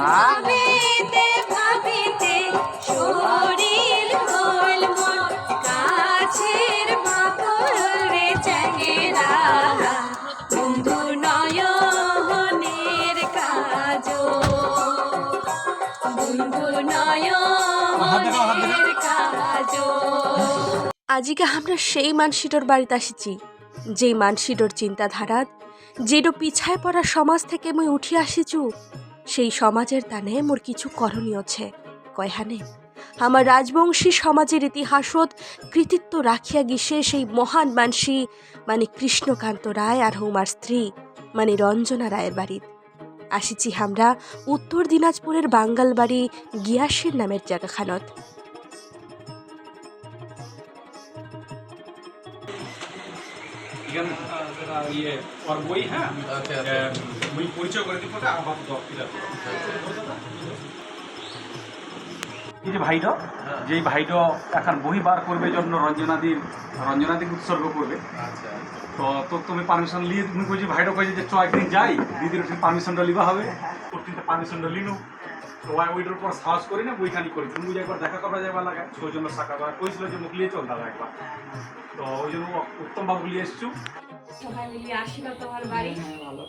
ভাবিতে ভাবিতে শরীর হল মন কাছের বাপর চেহারা বন্ধু নয়নের কাজ বন্ধু নয়নের কাজ আজিকে আমরা সেই মানসিটোর বাড়িতে আসিছি যেই মানসিটোর চিন্তাধারা যেটো পিছায় পড়া সমাজ থেকে মুই উঠি আসিছু সেই সমাজের তানে মোর কিছু করণীয় আছে। কয়হানে আমার রাজবংশী সমাজের ইতিহাসত কৃতিত্ব রাখিয়া গিসে সেই মহান মানসী মানে কৃষ্ণকান্ত রায় আর হৌমার স্ত্রী মানে রঞ্জনা রায়ের বাড়ির আসিছি আমরা উত্তর দিনাজপুরের বাঙ্গালবাড়ি গিয়াসের নামের জায়গাখানত। এখানে আহ, ইয়ে ওর বই হ্যাঁ আচ্ছা, বই পরিচয় করে দিব আপাতত এই যে ভাইটো যেই ভাইটো এখন বহি বার করবে জন্য রঞ্জনাদির রঞ্জনাদিকে উৎসর্গ করবে। আচ্ছা। তো তোর তুমি পারমিশন লিয়ে তুমি কইছি ভাইটো কইছে যে চ একদিন যাই দিদির পারমিশনটা লিবা হবে। কিন্তু পারমিশনটা লিনু। ওইটার উপর সাহস করি না বইখানি করি। তুমি একবার দেখা করা যাবার লাগে ওই জন্য সাকা করা কইছিল যে মুখ লিয়ে চল দাদা একবার। তো ওই জন্য উত্তম বাবু লিয়ে এসছু। সবাই মিলিয়ে আসিল তোমার বাড়ি।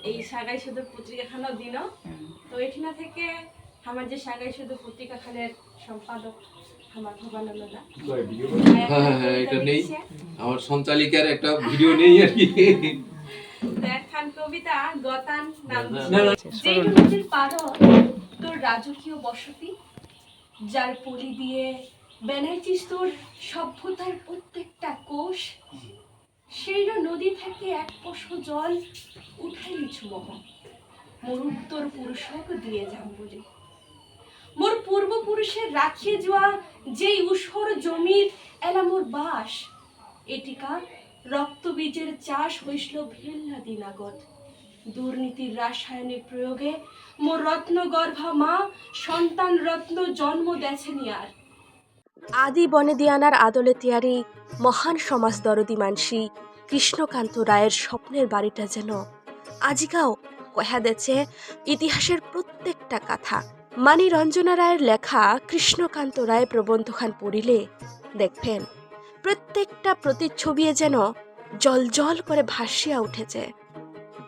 এই সাগাই শুধু পত্রিকাখানো দিল তো এখানে থেকে আমার যে সাগাই শুধু পত্রিকাখানের সম্পাদক আমার ভবানন্দ হ্যাঁ হ্যাঁ হ্যাঁ এটা নেই। আমার সঞ্চালিকার একটা ভিডিও নেই আর কি। একখান কবিতা গতান নাম যেই পার। রাজকীয় বসতি, যার পলি দিয়ে বেনাইছিস তোর সভ্যতার প্রত্যেকটা কোষ, সেই নদী থেকে এক পশ জল উঠাই লিছু মহ মোর উত্তর পুরুষক দিয়ে যাম বলে। মোর পূর্বপুরুষের রাখিয়ে যাওয়া যেই উসর জমির এলা মোর বাস এটিকা রক্তবীজের চাষ হইসল ভিল্লা দিনাগত। দুর্নীতির রাসায়নিক প্রয়োগে মোর রত্নগর্ভা মা, সন্তান রত্ন জন্ম দেছেনি আর। আদি বনে দিয়ানার আদলে তিয়ারি মহান সমাজ দরদি মানসী, কৃষ্ণকান্ত রায়ের স্বপ্নের বাড়িটা যেন আজিকাও কহা দেছে ইতিহাসের প্রত্যেকটা কথা। মানি রঞ্জনা রায়ের লেখা কৃষ্ণকান্ত রায় প্রবন্ধখান পড়িলে দেখবেন, প্রত্যেকটা প্রতিচ্ছবি যেন জল জল করে ভাসিয়া উঠেছে।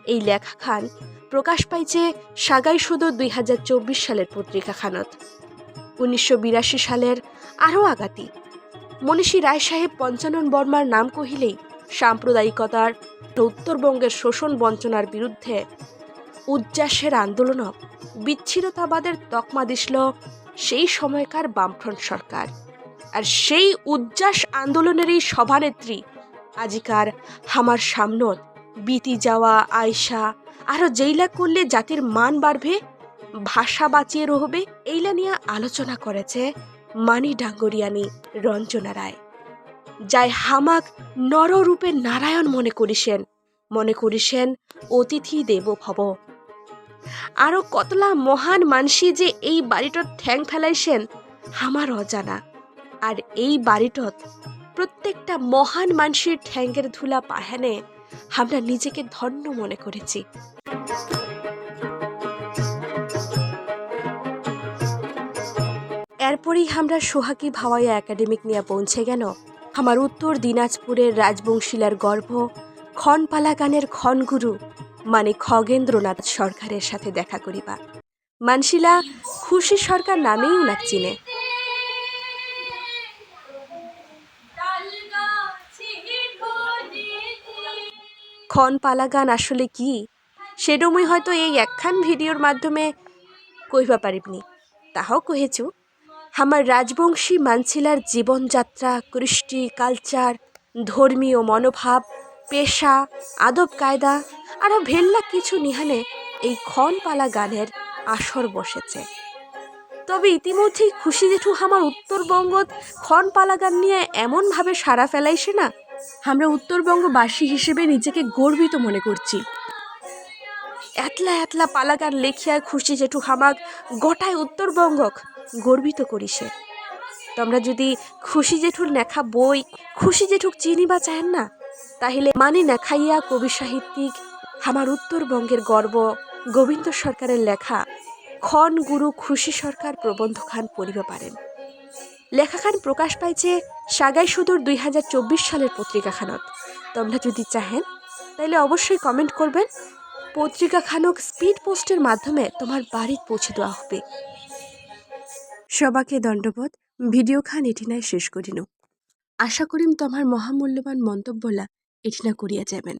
এই লেখাখান প্রকাশ পাইছে সাগাই শুধু দুই সালের পত্রিকাখানত উনিশশো বিরাশি সালের আরও আগাতি। মনীষী রায় সাহেব পঞ্চানন বর্মার নাম কহিলেই সাম্প্রদায়িকতার উত্তরবঙ্গের শোষণ বঞ্চনার বিরুদ্ধে উজ্জাসের আন্দোলনক বিচ্ছিন্নতাবাদের তকমা দিছিল সেই সময়কার বামফ্রন্ট সরকার। আর সেই উজ্জাস আন্দোলনেরই সভানেত্রী আজিকার হামার সামনত বিতি যাওয়া, আয়সা আরও যেইলা করলে জাতির মান বাড়বে, ভাষা বাঁচিয়ে রহবে, এইলা নিয়ে আলোচনা করেছে মানি ডাঙ্গরিয়ানি রঞ্জনা রায়। যাই হামাক নররূপে নারায়ণ মনে করিসেন মনে করিসেন অতিথি দেব ভব। আরও কতলা মহান মানসি যে এই বাড়িটত ঠ্যাং ফেলাইছেন আমার অজানা। আর এই বাড়িটত প্রত্যেকটা মহান মানসির ঠ্যাঙ্গের ধুলা পাহানে আমরা নিজেকে ধন্য মনে করেছি। এরপরই আমরা সোহাগী ভাওয়াইয়া একাডেমিক নিয়ে পৌঁছে গেল। আমার উত্তর দিনাজপুরের রাজবংশীলার গর্ভ ক্ষণপালা গানের ক্ষণগুরু মানে খগেন্দ্রনাথ সরকারের সাথে দেখা করিবা। মানশিলা খুশি সরকার নামেই উনাক চিনে। ক্ষণপালা গান আসলে কি? সেটা মুই হয়তো এই একখান ভিডিওর মাধ্যমে কইবা পারিবনি। তাহাও কহেছু, আমার রাজবংশী মানছিলার জীবনযাত্রা, কৃষ্টি, কালচার, ধর্মীয় মনোভাব, পেশা, আদব কায়দা আরও ভেল্লা কিছু নিহানে এই ক্ষণপালা গানের আসর বসেছে। তবে ইতিমধ্যেই খুশি জেঠু আমার উত্তরবঙ্গত ক্ষণপালা গান নিয়ে এমনভাবে সারা ফেলাইছে না? আমরা উত্তরবঙ্গবাসী হিসেবে নিজেকে গর্বিত মনে করছি। এতলা এতলা পালাগান লেখিয়া খুশি জেঠু হামাক, গোটায় উত্তরবঙ্গক গর্বিত করিছে তোমরা যদি খুশি জেঠুর লেখা বই, খুশি জেঠুক চিনি বা চান না, তাহলে মানে নেখাইয়া কবি সাহিত্যিক আমার উত্তরবঙ্গের গর্ব গোবিন্দ সরকারের লেখা খন গুরু খুশি সরকার প্রবন্ধ খান পড়িব পারেন। লেখাখান প্রকাশ পাইছে সাগাই সুদূর দুই হাজার চব্বিশ সালের পত্রিকাখানত। তোমরা যদি চাহেন তাহলে অবশ্যই কমেন্ট করবেন। পত্রিকাখানক স্পিড পোস্টের মাধ্যমে তোমার বাড়ি পৌঁছে দেওয়া হবে। সবাকে দণ্ডবোধ, ভিডিও খান এটিনায় শেষ করিনু। আশা করিম তোমার মহামূল্যবান মন্তব্যলা এটিনা করিয়া যাবেন